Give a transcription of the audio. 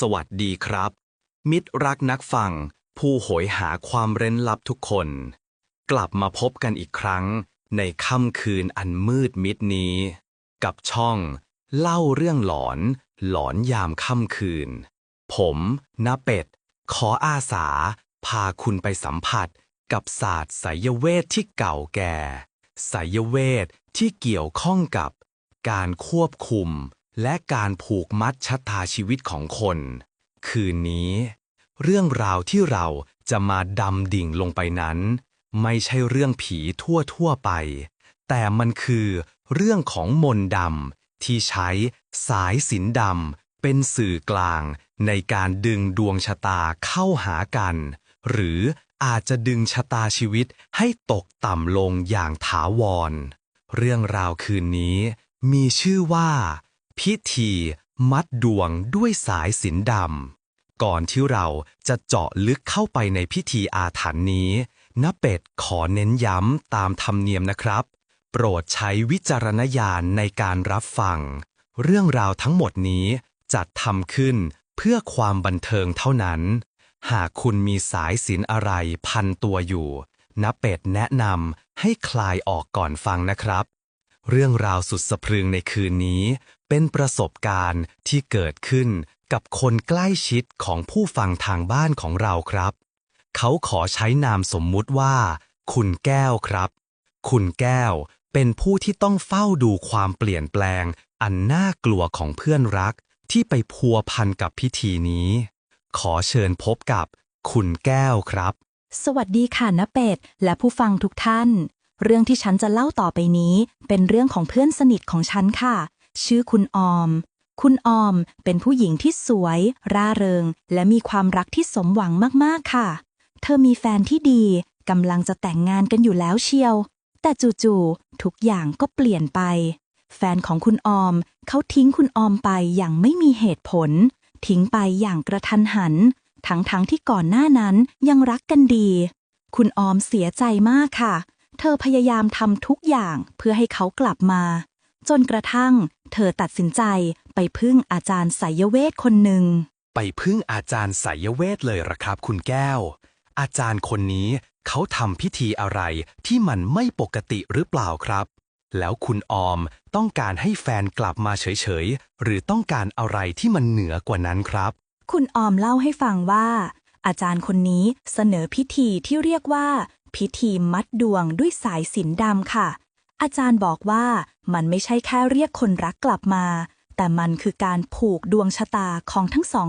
สวัสดีครับ มิตรรักนักฟัง ผู้โหยหาความเร้นลับทุกคน กลับมาพบกันอีกครั้ง ในค่ำคืนอันมืดมิดนี้ กับช่อง เล่าเรื่องหลอน หลอนยามค่ำคืน ผมนาเป็ด ขออาสา พาคุณไปสัมผัสกับศาสตร์ไสยเวทที่เก่าแก่ไสยเวทที่เกี่ยวข้องกับ การควบคุม และการผูกมัดชะตาชีวิตของคน คืนนี้ เรื่องราวที่เราจะมาดำดิ่งลงไปนั้น ไม่ใช่เรื่องผีทั่วทั่วไป แต่มันคือเรื่องของมนต์ดำที่ใช้สายสินดำเป็นสื่อกลางในการดึงดวงชะตาเข้าหากัน หรืออาจจะดึงชะตาชีวิตให้ตกต่ำลงอย่างถาวร เรื่องราวคืนนี้มีชื่อว่า พิธีมัดดวงด้วยสายสินดำ ก่อนที่เราจะเจาะลึกเข้าไปในพิธีอาถรรพ์นี้ณเป็ดขอเน้นย้ำตามธรรมเนียมนะครับ โปรดใช้วิจารณญาณในการรับฟัง เรื่องราวทั้งหมดนี้จัดทำขึ้นเพื่อความบันเทิงเท่านั้น หากคุณมีสายสินอะไรพันตัวอยู่ณเป็ดแนะนำให้คลายออกก่อนฟังนะครับ เรื่องราวสุดสะพรึงในคืนนี้ เป็นประสบการณ์ที่เกิดขึ้นกับคนใกล้ชิดของผู้ฟังทางบ้านของเราครับ เขาขอใช้นามสมมุติว่า คุณแก้วครับ คุณแก้วเป็นผู้ที่ต้องเฝ้าดูความเปลี่ยนแปลง อันน่ากลัวของเพื่อนรักที่ไปพัวพันกับพิธีนี้ ขอเชิญพบกับคุณแก้วครับ สวัสดีค่ะณเป็ดและผู้ฟังทุกท่าน เรื่องที่ฉันจะเล่าต่อไปนี้ เป็นเรื่องของเพื่อนสนิทของฉันค่ะ ชื่อคุณออม คุณออมเป็นผู้หญิงที่สวย ร่าเริง และมีความรักที่สมหวังมากๆค่ะ เธอมีแฟนที่ดีกำลังจะแต่งงานกันอยู่แล้วเชียว แต่จู่ๆทุกอย่างก็เปลี่ยนไป แฟนของคุณออมเขาทิ้งคุณออมไปอย่างไม่มีเหตุผล ทิ้งไปอย่างกระทันหัน ทั้งๆทที่ก่อนหน้านั้นยังรักกันดี คุณออมเสียใจมากค่ะ เธอพยายามทำทุกอย่างเพื่อให้เขากลับมา จนกระทั่ง เธอตัดสินใจไปพึ่งอาจารย์ไสยเวทคนหนึ่ง ไปพึ่งอาจารย์ไสยเวทเลยเหรอครับคุณแก้ว อาจารย์คนนี้เขาทำพิธีอะไรที่มันไม่ปกติหรือเปล่าครับ แล้วคุณออมต้องการให้แฟนกลับมาเฉยๆ หรือต้องการอะไรที่มันเหนือกว่านั้นครับ คุณออมเล่าให้ฟังว่า อาจารย์คนนี้เสนอพิธีที่เรียกว่า พิธีมัดดวงด้วยสายสินดำค่ะ อาจารย์บอกว่ามันไม่ใช่แค่เรียกคนรักกลับมา แต่มันคือการผูกดวงชะตาของทั้งสอง